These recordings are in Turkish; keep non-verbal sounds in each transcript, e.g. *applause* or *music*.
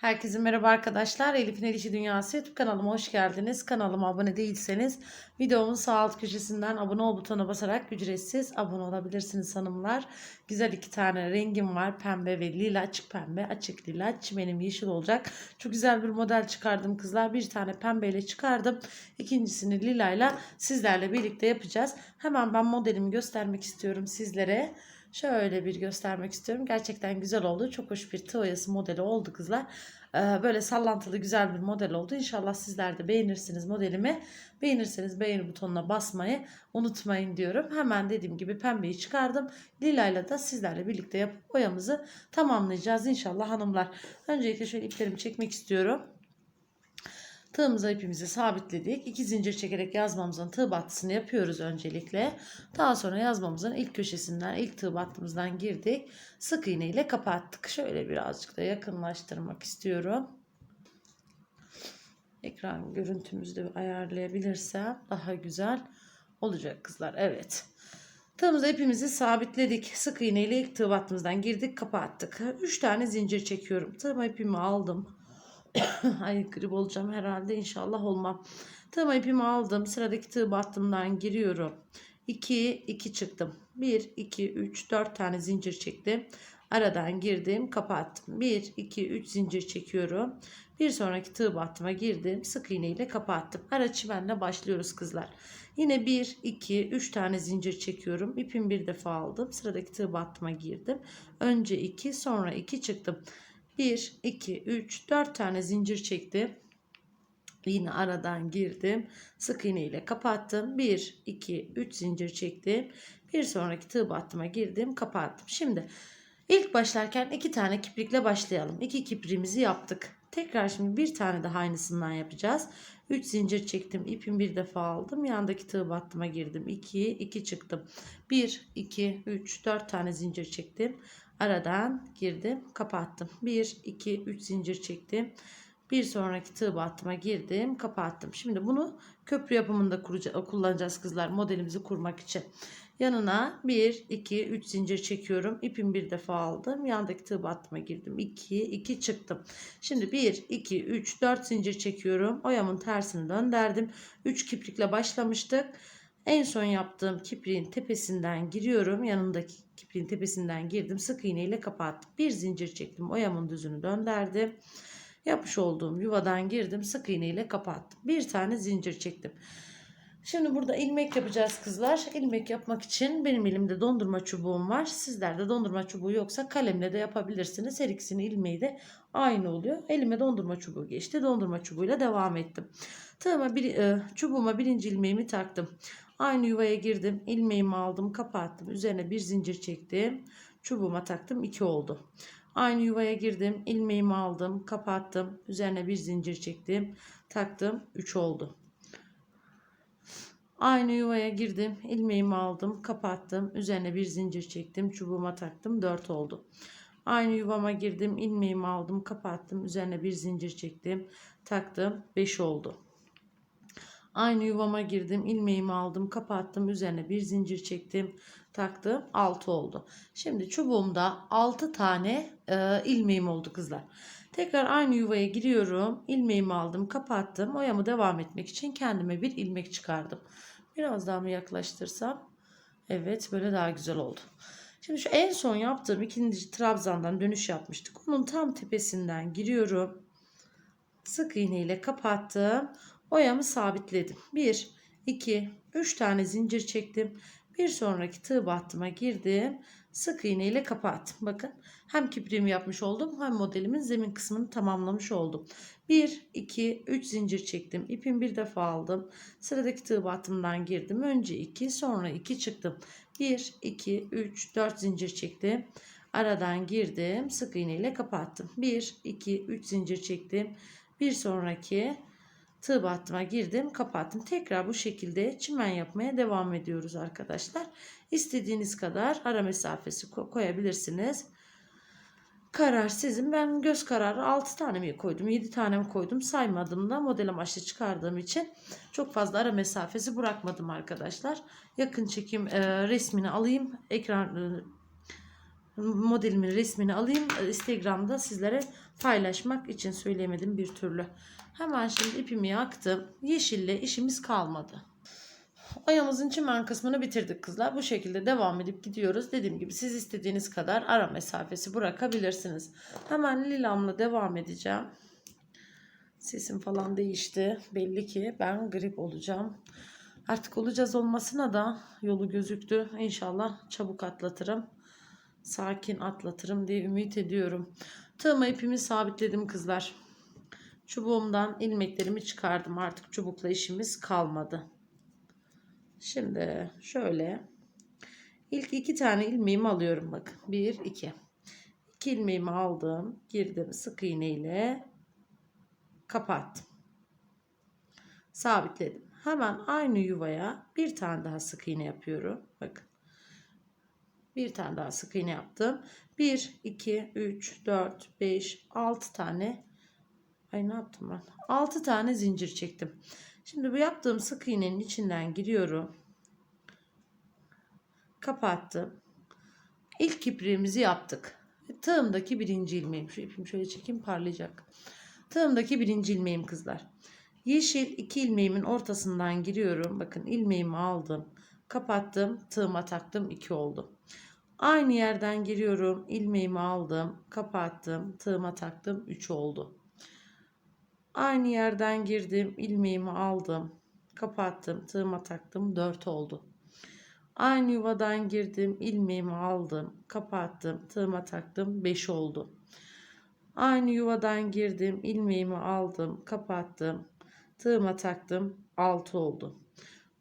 Herkese merhaba arkadaşlar. Elif'in El İşi Dünyası YouTube kanalıma hoş geldiniz. Kanalıma abone değilseniz videomun sağ alt köşesinden abone ol butonuna basarak ücretsiz abone olabilirsiniz hanımlar. Güzel iki tane rengim var. Pembe ve lila. Açık pembe, açık lila. Çimenim yeşil olacak. Çok güzel bir model çıkardım kızlar. Bir tane pembeyle çıkardım. İkincisini lilayla sizlerle birlikte yapacağız. Hemen ben modelimi göstermek istiyorum sizlere. Şöyle bir göstermek istiyorum. Gerçekten güzel oldu. Çok hoş bir tığ oyası modeli oldu kızlar. Ee, Böyle sallantılı güzel bir model oldu. İnşallah sizler de beğenirsiniz modelimi. Beğenirseniz beğeni butonuna basmayı unutmayın diyorum. Hemen dediğim gibi pembeyi çıkardım. Lilayla da sizlerle birlikte yapıp boyamızı tamamlayacağız inşallah hanımlar. Öncelikle şöyle iplerimi çekmek istiyorum. Tığımıza ipimizi sabitledik. İki zincir çekerek yazmamızın tığ battısını yapıyoruz öncelikle. Daha sonra yazmamızın ilk köşesinden, ilk tığ battımızdan girdik. Sık iğne ile kapattık. Şöyle birazcık da yakınlaştırmak istiyorum. Ekran görüntümüzü de ayarlayabilirsem daha güzel olacak kızlar. Evet. Tığımıza ipimizi sabitledik. Sık iğne ile ilk tığ battımızdan girdik, kapattık. 3 tane zincir çekiyorum. Tığıma ipimi aldım. *coughs* Ay grip olacağım herhalde inşallah olmam. Tığıma ipimi aldım. Sıradaki tığ battımdan giriyorum. 2 2 çıktım. 1 2 3 4 tane zincir çektim. Aradan girdim, kapattım. 1 2 3 zincir çekiyorum. Bir sonraki tığ battıma girdim. Sık iğne ile kapattım. Ara çimenle başlıyoruz kızlar. Yine 1 2 3 tane zincir çekiyorum. İpimi bir defa aldım. Sıradaki tığ battıma girdim. Önce 2, sonra 2 çıktım. 1, 2, 3, 4 tane zincir çektim. Yine aradan girdim. Sık iğne ile kapattım. 1, 2, 3 zincir çektim. Bir sonraki tığ battıma girdim. Kapattım. Şimdi ilk başlarken iki tane kiprikle başlayalım. İki kipriğimizi yaptık. Tekrar şimdi bir tane daha aynısından yapacağız. 3 zincir çektim. ipimi bir defa aldım. Yandaki tığ battıma girdim. 2, 2 çıktım. 1, 2, 3, 4 tane zincir çektim. Aradan girdim, kapattım. 1 2 3 zincir çektim. Bir sonraki tığ battıma girdim, kapattım. Şimdi bunu köprü yapımında kullanacağız kızlar modelimizi kurmak için. Yanına 1 2 3 zincir çekiyorum. İpimi bir defa aldım. Yandaki tığ battıma girdim. 2 2 çıktım. Şimdi 1 2 3 4 zincir çekiyorum. Oyamın tersini döndürdüm. 3 kiprikle başlamıştık. En son yaptığım kipriğin tepesinden giriyorum. Yanındaki kipriğin tepesinden girdim. Sık iğne ile kapattım. Bir zincir çektim. Oyamın düzünü döndürdüm. Yapmış olduğum yuvadan girdim. Sık iğne ile kapattım. Bir tane zincir çektim. Şimdi burada ilmek yapacağız kızlar. İlmek yapmak için benim elimde dondurma çubuğum var. Sizlerde dondurma çubuğu yoksa kalemle de yapabilirsiniz. Her ikisinin ilmeği de aynı oluyor. Elime dondurma çubuğu geçti. Dondurma çubuğuyla devam ettim. Tığıma bir, e, çubuğuma birinci ilmeğimi taktım. Aynı yuvaya girdim. ilmeğimi aldım, kapattım. Üzerine bir zincir çektim. Çubuğuma taktım. 2 oldu. Aynı yuvaya girdim. ilmeğimi aldım, kapattım. Üzerine bir zincir çektim. Taktım. 3 oldu. Aynı yuvaya girdim. ilmeğimi aldım, kapattım. Üzerine bir zincir çektim. Çubuğuma taktım. 4 oldu. Aynı yuvama girdim. ilmeğimi aldım, kapattım. Üzerine bir zincir çektim. Taktım. 5 oldu. Aynı yuvama girdim. ilmeğimi aldım. Kapattım. Üzerine bir zincir çektim. Taktım. 6 oldu. Şimdi çubuğumda 6 tane e, ilmeğim oldu kızlar. Tekrar aynı yuvaya giriyorum. ilmeğimi aldım. Kapattım. Oyamı devam etmek için kendime bir ilmek çıkardım. Biraz daha mı yaklaştırsam? Evet böyle daha güzel oldu. Şimdi şu en son yaptığım ikinci trabzandan dönüş yapmıştık. Onun tam tepesinden giriyorum. Sık iğne ile kapattım. Oyamı sabitledim. 1, 2, 3 tane zincir çektim. Bir sonraki tığ battıma girdim. Sık iğne ile kapattım. Bakın hem kipriğimi yapmış oldum hem modelimin zemin kısmını tamamlamış oldum. 1, 2, 3 zincir çektim. İpimi bir defa aldım. Sıradaki tığ battımdan girdim. Önce 2 sonra 2 çıktım. 1, 2, 3, 4 zincir çektim. Aradan girdim. Sık iğne ile kapattım. 1, 2, 3 zincir çektim. Bir sonraki tığ battıma girdim kapattım. Tekrar bu şekilde çimen yapmaya devam ediyoruz arkadaşlar. İstediğiniz kadar ara mesafesi koyabilirsiniz. Karar sizin. Ben göz kararı 6 tane mi koydum 7 tane mi koydum saymadım da model amaçlı çıkardığım için çok fazla ara mesafesi bırakmadım arkadaşlar. Yakın çekim e, resmini alayım. Ekran e, modelimin resmini alayım. Instagram'da sizlere paylaşmak için söylemedim bir türlü. Hemen şimdi ipimi yaktım. Yeşille işimiz kalmadı. Oyamızın çimen kısmını bitirdik kızlar. Bu şekilde devam edip gidiyoruz. Dediğim gibi siz istediğiniz kadar ara mesafesi bırakabilirsiniz. Hemen lilamla devam edeceğim. Sesim falan değişti. Belli ki ben grip olacağım. Artık olacağız olmasına da yolu gözüktü. İnşallah çabuk atlatırım. Sakin atlatırım diye ümit ediyorum. Tığıma ipimi sabitledim kızlar. Çubuğumdan ilmeklerimi çıkardım. Artık çubukla işimiz kalmadı. Şimdi şöyle ilk iki tane ilmeğimi alıyorum bakın. Bir, iki. İki ilmeğimi aldım. Girdim sık iğne ile kapattım. Sabitledim. Hemen aynı yuvaya bir tane daha sık iğne yapıyorum. Bakın. Bir tane daha sık iğne yaptım. 1, 2, 3, 4, 5, 6 tane. Ay ne yaptım ben? 6 tane zincir çektim. Şimdi bu yaptığım sık iğnenin içinden giriyorum. Kapattım. İlk kipriğimizi yaptık. Tığımdaki birinci ilmeğim. Şu ipimi şöyle çekeyim parlayacak. Tığımdaki birinci ilmeğim kızlar. Yeşil iki ilmeğimin ortasından giriyorum. Bakın ilmeğimi aldım. Kapattım. Tığıma taktım. 2 oldu. Aynı yerden giriyorum. ilmeğimi aldım. Kapattım. Tığıma taktım. 3 oldu. Aynı yerden girdim. ilmeğimi aldım. Kapattım. Tığıma taktım. 4 oldu. Aynı yuvadan girdim. ilmeğimi aldım. Kapattım. Tığıma taktım. 5 oldu. Aynı yuvadan girdim. ilmeğimi aldım. Kapattım. Tığıma taktım. 6 oldu.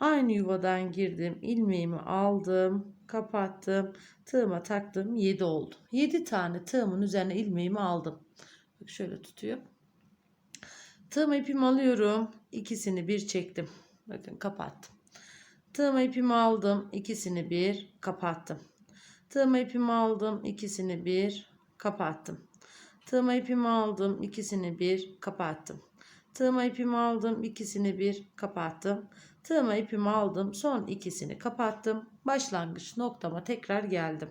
Aynı yuvadan girdim. ilmeğimi aldım. Kapattım. Tığıma taktım. 7 oldu. 7 tane tığımın üzerine ilmeğimi aldım. Bak şöyle tutuyor. Tığım ipimi alıyorum. İkisini bir çektim. Bakın kapattım. Tığım ipimi aldım. ikisini bir kapattım. Tığım ipimi aldım. ikisini bir kapattım. Tığım ipimi aldım. ikisini bir kapattım. Tığıma ipimi aldım. ikisini bir kapattım. Tığıma ipimi aldım. Son ikisini kapattım. Başlangıç noktama tekrar geldim.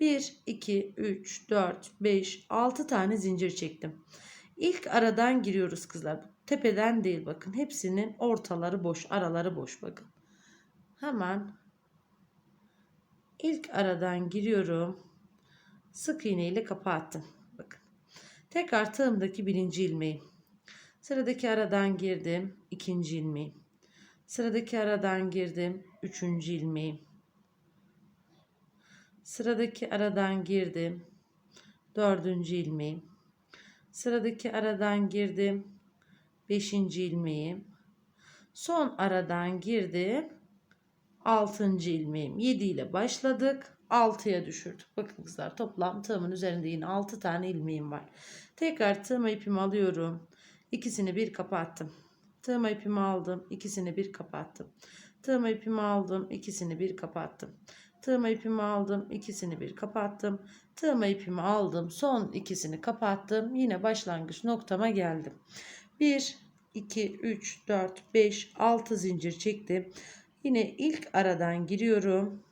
1, 2, 3, 4, 5, 6 tane zincir çektim. İlk aradan giriyoruz kızlar. Tepeden değil bakın. Hepsinin ortaları boş. Araları boş bakın. Hemen ilk aradan giriyorum. Sık iğne ile kapattım. Bakın. Tekrar tığımdaki birinci ilmeği. Sıradaki aradan girdim. ikinci ilmeği. Sıradaki aradan girdim. Üçüncü ilmeği. Sıradaki aradan girdim. Dördüncü ilmeği. Sıradaki aradan girdim. Beşinci ilmeğim. Son aradan girdim. Altıncı ilmeğim. 7 ile başladık. 6'ya düşürdük. Bakın kızlar toplam tığımın üzerinde yine 6 tane ilmeğim var. Tekrar tığıma ipimi alıyorum. İkisini bir kapattım. Tığıma ipimi aldım. ikisini bir kapattım. Tığıma ipimi aldım. ikisini bir kapattım. Tığıma ipimi aldım. ikisini bir kapattım. Tığıma ipimi aldım. Son ikisini kapattım. Yine başlangıç noktama geldim. 1, 2, 3, 4, 5, 6 zincir çektim. Yine ilk aradan giriyorum.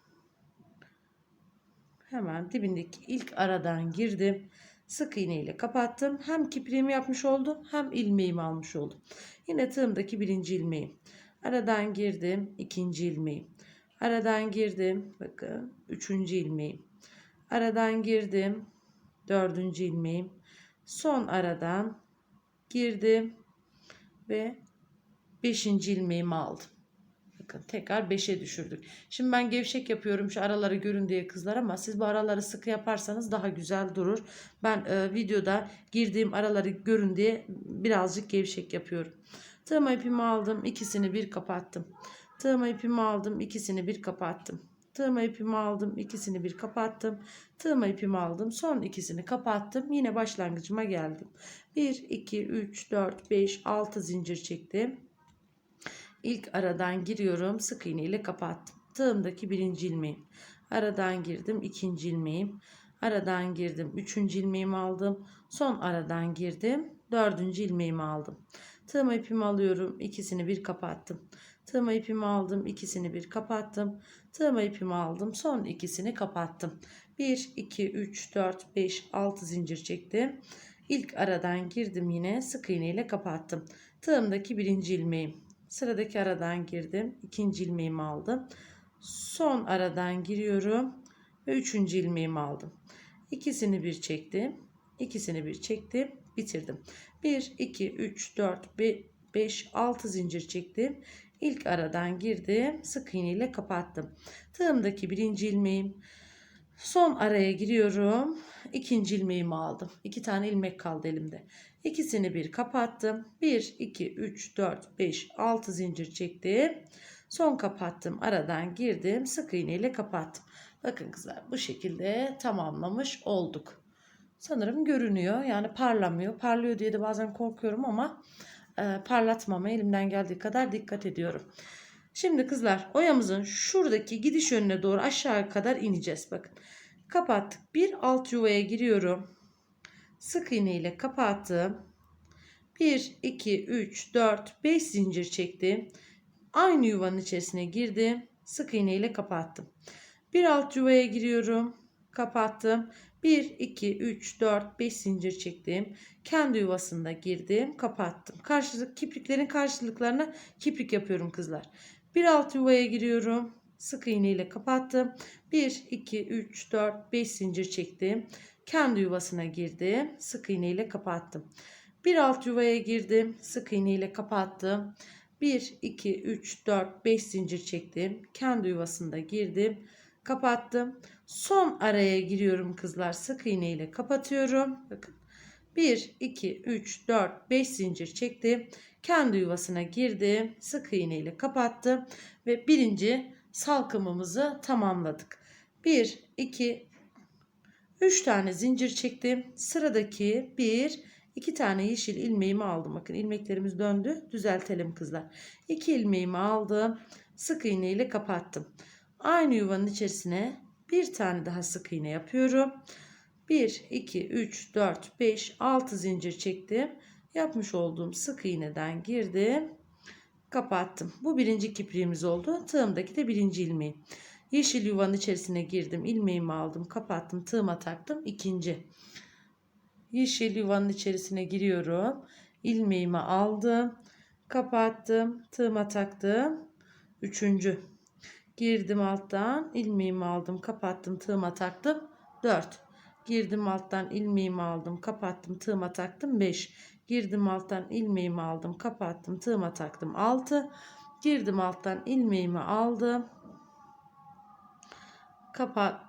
Hemen dibindeki ilk aradan girdim. Sık iğne ile kapattım. Hem kipriğimi yapmış oldum hem ilmeğimi almış oldum. Yine tığımdaki birinci ilmeğim. Aradan girdim. ikinci ilmeğim. Aradan girdim. Bakın üçüncü ilmeğim. Aradan girdim. Dördüncü ilmeğim. Son aradan girdim. Ve beşinci ilmeğimi aldım. Tekrar 5'e düşürdük. Şimdi ben gevşek yapıyorum şu araları görün diye kızlar ama siz bu araları sıkı yaparsanız daha güzel durur. Ben e, videoda girdiğim araları görün diye birazcık gevşek yapıyorum. Tığıma ipimi aldım. ikisini bir kapattım. Tığıma ipimi aldım. ikisini bir kapattım. Tığıma ipimi aldım. ikisini bir kapattım. Tığıma ipimi aldım. Son ikisini kapattım. Yine başlangıcıma geldim. 1, 2, 3, 4, 5, 6 zincir çektim. İlk aradan giriyorum. Sık iğne ile kapattım. Tığımdaki birinci ilmeğim. Aradan girdim. ikinci ilmeğim. Aradan girdim. Üçüncü ilmeğimi aldım. Son aradan girdim. Dördüncü ilmeğimi aldım. Tığıma ipimi alıyorum. ikisini bir kapattım. Tığıma ipimi aldım. ikisini bir kapattım. Tığıma ipimi aldım. Son ikisini kapattım. 1, 2, 3, 4, 5, 6 zincir çektim. İlk aradan girdim yine sık iğne ile kapattım. Tığımdaki birinci ilmeğim. Sıradaki aradan girdim. ikinci ilmeğimi aldım. Son aradan giriyorum ve üçüncü ilmeğimi aldım. İkisini bir çektim. ikisini bir çektim. Bitirdim. 1, 2, 3, 4, 5, 6 zincir çektim. İlk aradan girdim. Sık iğne ile kapattım. Tığımdaki birinci ilmeğim. Son araya giriyorum. İkinci ilmeğimi aldım. İki tane ilmek kaldı elimde. İkisini bir kapattım. 1, 2, 3, 4, 5, 6 zincir çektim. Son kapattım. Aradan girdim. Sık iğne ile kapattım. Bakın kızlar bu şekilde tamamlamış olduk. Sanırım görünüyor. Yani parlamıyor. Parlıyor diye de bazen korkuyorum ama e, parlatmama elimden geldiği kadar dikkat ediyorum. Şimdi kızlar oyamızın şuradaki gidiş yönüne doğru aşağı kadar ineceğiz. Bakın kapattık. Bir alt yuvaya giriyorum. Sık iğne ile kapattım. 1, 2, 3, 4, 5 zincir çektim. Aynı yuvanın içerisine girdim. Sık iğne ile kapattım. Bir alt yuvaya giriyorum. Kapattım. 1, 2, 3, 4, 5 zincir çektim. Kendi yuvasında girdim. Kapattım. Karşılık kipriklerin karşılıklarına kiprik yapıyorum kızlar. Bir alt yuvaya giriyorum. Sık iğne ile kapattım. 1, 2, 3, 4, 5 zincir çektim. Kendi yuvasına girdim. Sık iğne ile kapattım. Bir alt yuvaya girdim. Sık iğne ile kapattım. 1, 2, 3, 4, 5 zincir çektim. Kendi yuvasında girdim. Kapattım. Son araya giriyorum kızlar. Sık iğne ile kapatıyorum. Bakın. 1, 2, 3, 4, 5 zincir çektim. Kendi yuvasına girdim. Sık iğne ile kapattım. Ve birinci salkımımızı tamamladık. 1, 2, 3 tane zincir çektim. Sıradaki 1, 2 tane yeşil ilmeğimi aldım. Bakın ilmeklerimiz döndü. Düzeltelim kızlar. 2 ilmeğimi aldım. Sık iğne ile kapattım. Aynı yuvanın içerisine bir tane daha sık iğne yapıyorum. 1, 2, 3, 4, 5, 6 zincir çektim. Yapmış olduğum sık iğneden girdim. Kapattım. Bu birinci kipriğimiz oldu. Tığımdaki de birinci ilmeği. Yeşil yuvanın içerisine girdim. ilmeğimi aldım. Kapattım. Tığıma taktım. İkinci. Yeşil yuvanın içerisine giriyorum. ilmeğimi aldım. Kapattım. Tığıma taktım. Üçüncü. Girdim alttan. ilmeğimi aldım. Kapattım. Tığıma taktım. Dört. Girdim alttan ilmeğimi aldım. Kapattım. Tığıma taktım. Beş. Girdim alttan ilmeğimi aldım. Kapattım. Tığıma taktım. Altı. Girdim alttan ilmeğimi aldım. Kapat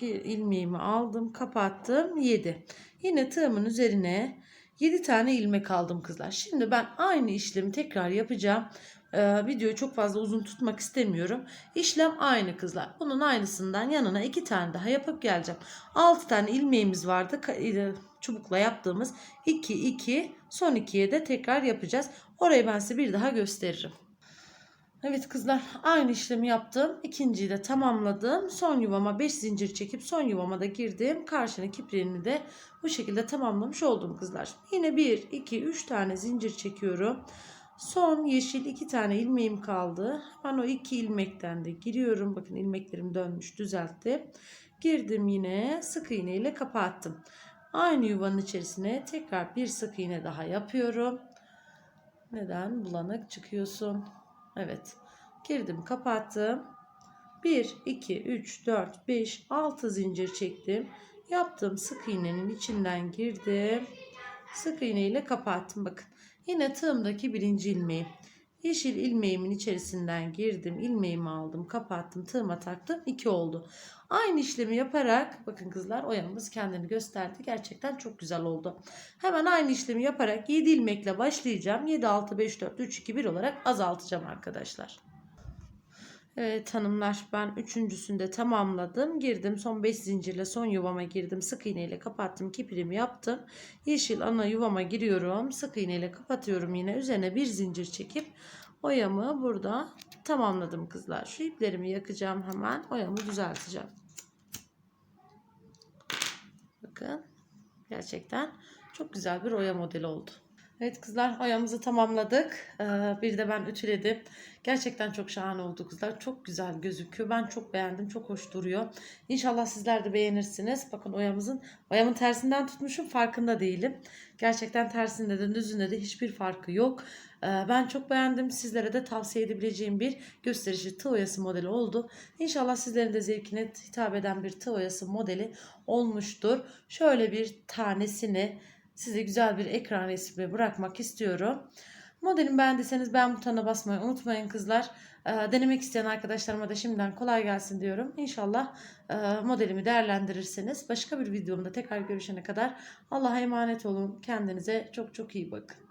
ilmeğimi aldım kapattım 7 yine tığımın üzerine 7 tane ilmek aldım kızlar. Şimdi ben aynı işlemi tekrar yapacağım. Ee, videoyu çok fazla uzun tutmak istemiyorum. İşlem aynı kızlar. Bunun aynısından yanına 2 tane daha yapıp geleceğim. 6 tane ilmeğimiz vardı. E, çubukla yaptığımız 2 2 son 2'ye de tekrar yapacağız. Orayı ben size bir daha gösteririm Evet kızlar aynı işlemi yaptım. İkinciyi de tamamladım. Son yuvama 5 zincir çekip son yuvama da girdim. Karşının kipriğini de bu şekilde tamamlamış oldum kızlar. Yine 1, 2, 3 tane zincir çekiyorum. Son yeşil 2 tane ilmeğim kaldı. Hemen o 2 ilmekten de giriyorum. Bakın ilmeklerim dönmüş düzelttim. Girdim yine sık iğne ile kapattım. Aynı yuvanın içerisine tekrar bir sık iğne daha yapıyorum. Neden bulanık çıkıyorsun? Evet. Girdim kapattım. 1, 2, 3, 4, 5, 6 zincir çektim. Yaptığım sık iğnenin içinden girdim. Sık iğne ile kapattım. Bakın. Yine tığımdaki birinci ilmeği. Yeşil ilmeğimin içerisinden girdim. ilmeğimi aldım. Kapattım. Tığıma taktım. 2 oldu. Aynı işlemi yaparak bakın kızlar oyamız kendini gösterdi. Gerçekten çok güzel oldu. Hemen aynı işlemi yaparak 7 ilmekle başlayacağım. 7, 6, 5, 4, 3, 2, 1 olarak azaltacağım arkadaşlar. Evet hanımlar ben üçüncüsünde tamamladım. Girdim son 5 zincirle son yuvama girdim. Sık iğne ile kapattım. Kiprimi yaptım. Yeşil ana yuvama giriyorum. Sık iğne ile kapatıyorum yine. Üzerine bir zincir çekip oyamı burada tamamladım kızlar. Şu iplerimi yakacağım hemen. Oyamı düzelteceğim. Bakın gerçekten çok güzel bir oya modeli oldu. Evet kızlar oyamızı tamamladık. Ee, bir de ben ütüledim. Gerçekten çok şahane oldu kızlar. Çok güzel gözüküyor. Ben çok beğendim. Çok hoş duruyor. İnşallah sizler de beğenirsiniz. Bakın oyamızın oyamın tersinden tutmuşum. Farkında değilim. Gerçekten tersinde de düzünde de hiçbir farkı yok. Ee, ben çok beğendim. Sizlere de tavsiye edebileceğim bir gösterici tığ oyası modeli oldu. İnşallah sizlerin de zevkine hitap eden bir tığ oyası modeli olmuştur. Şöyle bir tanesini size güzel bir ekran resmi bırakmak istiyorum. Modelimi beğendiyseniz beğen butonuna basmayı unutmayın kızlar. Ee, denemek isteyen arkadaşlarıma da şimdiden kolay gelsin diyorum. İnşallah e, modelimi değerlendirirseniz başka bir videomda tekrar görüşene kadar Allah'a emanet olun. Kendinize çok çok iyi bakın.